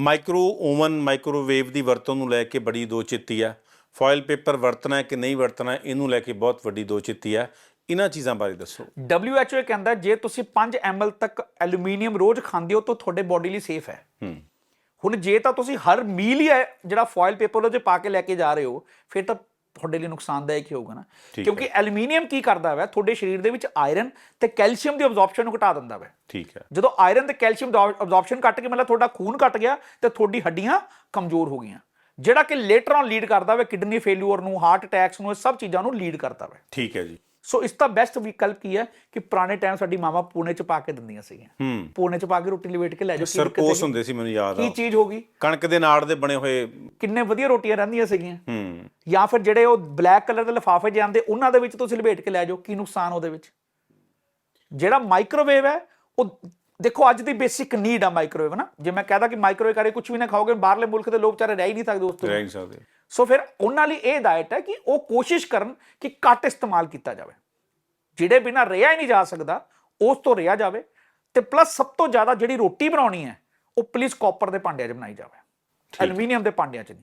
Micro oven microwave ਦੀ ਵਰਤੋਂ ਨੂੰ ਲੈ ਕੇ ਬੜੀ ਦੋਚਿੱਤੀ ਹੈ ਫੋਇਲ ਪੇਪਰ ਵਰਤਣਾ ਹੈ ਕਿ ਨਹੀਂ ਵਰਤਣਾ ਇਹਨੂੰ ਲੈ ਕੇ ਬਹੁਤ ਵੱਡੀ ਦੋਚਿੱਤੀ ਹੈ ਇਹਨਾਂ ਚੀਜ਼ਾਂ ਬਾਰੇ ਦੱਸੋ। WHO ਇਹ ਕਹਿੰਦਾ ਜੇ ਤੁਸੀਂ 5 ml ਤੱਕ ਐਲੂਮੀਨੀਅਮ ਰੋਜ਼ ਖਾਂਦੇ ਹੋ ਤਾਂ ਤੁਹਾਡੇ ਬਾਡੀ ਲਈ ਸੇਫ ਹੈ। ਹੂੰ। ਹੁਣ ਜੇ ਤਾਂ ਤੁਸੀਂ ਹਰ ਮੀਲ ਹੀ ਹੈ ਜਿਹੜਾ ਫੋਇਲ ਪੇਪਰ ਉਹਦੇ ਪਾ ਕੇ ਲੈ ਕੇ ਜਾ ਰਹੇ ਹੋ ਫਿਰ ਤਾਂ ਤੁਹਾਡੇ ਲਈ ਨੁਕਸਾਨਦਾਇਕ ਹੀ ਹੋਊਗਾ ਨਾ। ਕਿਉਂਕਿ ਐਲੂਮੀਨੀਅਮ ਕੀ ਕਰਦਾ ਹੈ ਤੁਹਾਡੇ ਸਰੀਰ ਦੇ ਵਿੱਚ ਆਇਰਨ ਤੇ ਕੈਲਸ਼ੀਅਮ ਦੀ ਅਬਜ਼ੌਰਪਸ਼ਨ ਨੂੰ ਘਟਾ ਦਿੰਦਾ ਹੈ ਠੀਕ ਹੈ। ਜਦੋਂ ਆਇਰਨ ਤੇ ਕੈਲਸ਼ੀਅਮ ਦਾ ਅਬਜ਼ੌਰਪਸ਼ਨ ਘਟ ਕੇ ਮਤਲਬ ਤੁਹਾਡਾ ਖੂਨ ਘਟ ਗਿਆ ਤੇ ਤੁਹਾਡੀ ਹੱਡੀਆਂ ਕਮਜ਼ੋਰ ਹੋ ਗਈਆਂ। ਜਿਹੜਾ ਕਿ ਲੇਟਰ ਔਨ ਲੀਡ ਕਰਦਾ ਹੈ ਕਿਡਨੀ ਫੇਲਿਊਰ ਨੂੰ ਹਾਰਟ ਅਟੈਕਸ ਨੂੰ ਇਹ ਸਭ ਚੀਜ਼ਾਂ ਨੂੰ ਲੀਡ ਕਰਦਾ ਹੈ ਠੀਕ ਹੈ ਜੀ। ਸੋ ਇਸ ਦਾ ਬੈਸਟ ਵਿਕਲਪ ਕੀ ਹੈ ਕਿ ਪੁਰਾਣੇ ਟਾਈਮ ਸਾਡੀ ਮਾਵਾ ਪੂਨੇ ਚ ਪਾ ਕੇ ਦਿੰਦੀਆਂ ਸੀਗੀਆਂ। ਪੂਨੇ ਚ ਪਾ ਕੇ ਰੋਟੀ ਲਵੇਟ ਕੇ ਲੈ ਜਾਓ ਸਰਪੋਸ ਹੈਗੀ? ਹੁੰਦੇ ਸੀ ਮੈਨੂੰ ਯਾਦ ਆ। ਕੀ ਚੀਜ਼ ਹੋਗੀ ਕਣਕ ਦੇ ਨਾੜ ਦੇ ਬਣੇ ਹੋਏ ਕਿੰਨੇ ਵਧੀਆ ਰੋਟੀਆਂ ਰਹਿੰਦੀਆਂ ਸੀਗੀਆਂ। ਹੂੰ। ਜਾਂ ਫਿਰ ਜਿਹੜੇ ਉਹ ਬਲੈਕ ਕਲਰ ਦੇ ਲਿਫਾਫੇ ਜਾਂਦੇ ਉਹਨਾਂ ਦੇ ਵਿੱਚ ਤੁਸੀਂ ਲਪੇਟ ਕੇ ਲੈ ਜਾਓ ਕੀ ਨੁਕਸਾਨ ਉਹਦੇ ਵਿੱਚ। ਜਿਹੜਾ ਮਾਈਕ੍ਰੋਵੇਵ ਹੈ ਉਹ ਦੇਖੋ ਅੱਜ ਦੀ ਬੇਸਿਕ ਨੀਡ ਆ ਮਾਈਕ੍ਰੋਵੇਵ ਨਾ ਜੇ ਮੈਂ ਕਹਦਾ ਕਿ ਮਾਈਕ੍ਰੋਵੇਵ ਕਰੇ ਕੁਝ ਵੀ ਨਾ ਖਾਓਗੇ ਬਾਹਰਲੇ ਮੁਲਕ ਦੇ ਲੋਕ ਚਾਰੇ ਰਹਿ ਹੀ ਨਹੀਂ ਸਕਦੇ ਉਸ ਤੋਂ ਰਹਿ ਨਹੀਂ ਸਕਦੇ। ਸੋ ਫਿਰ ਉਹਨਾਂ ਲਈ ਇਹ ਹਦਾਇਤ ਹੈ ਕਿ ਉਹ ਕੋਸ਼ਿਸ਼ ਕਰਨ ਕਿ ਘੱਟ ਇਸਤੇਮਾਲ ਕੀਤਾ ਜਾਵੇ। ਜਿਹੜੇ ਬਿਨਾ ਰਿਹਾ ਹੀ ਨਹੀਂ ਜਾ ਸਕਦਾ ਉਸ ਤੋਂ ਰਿਹਾ ਜਾਵੇ। ਤੇ ਪਲੱਸ ਸਭ ਤੋਂ ਜ਼ਿਆਦਾ ਜਿਹੜੀ ਰੋਟੀ ਬਣਾਉਣੀ ਹੈ ਉਹ ਪਲੀਜ਼ ਕਾਪਰ ਦੇ ਭਾਂਡਿਆਂ 'ਚ ਬਣਾਈ ਜਾਵੇ। ਐਲੂਮੀਨੀਅਮ ਦੇ ਭਾਂਡਿਆਂ 'ਚ ਨਹੀਂ।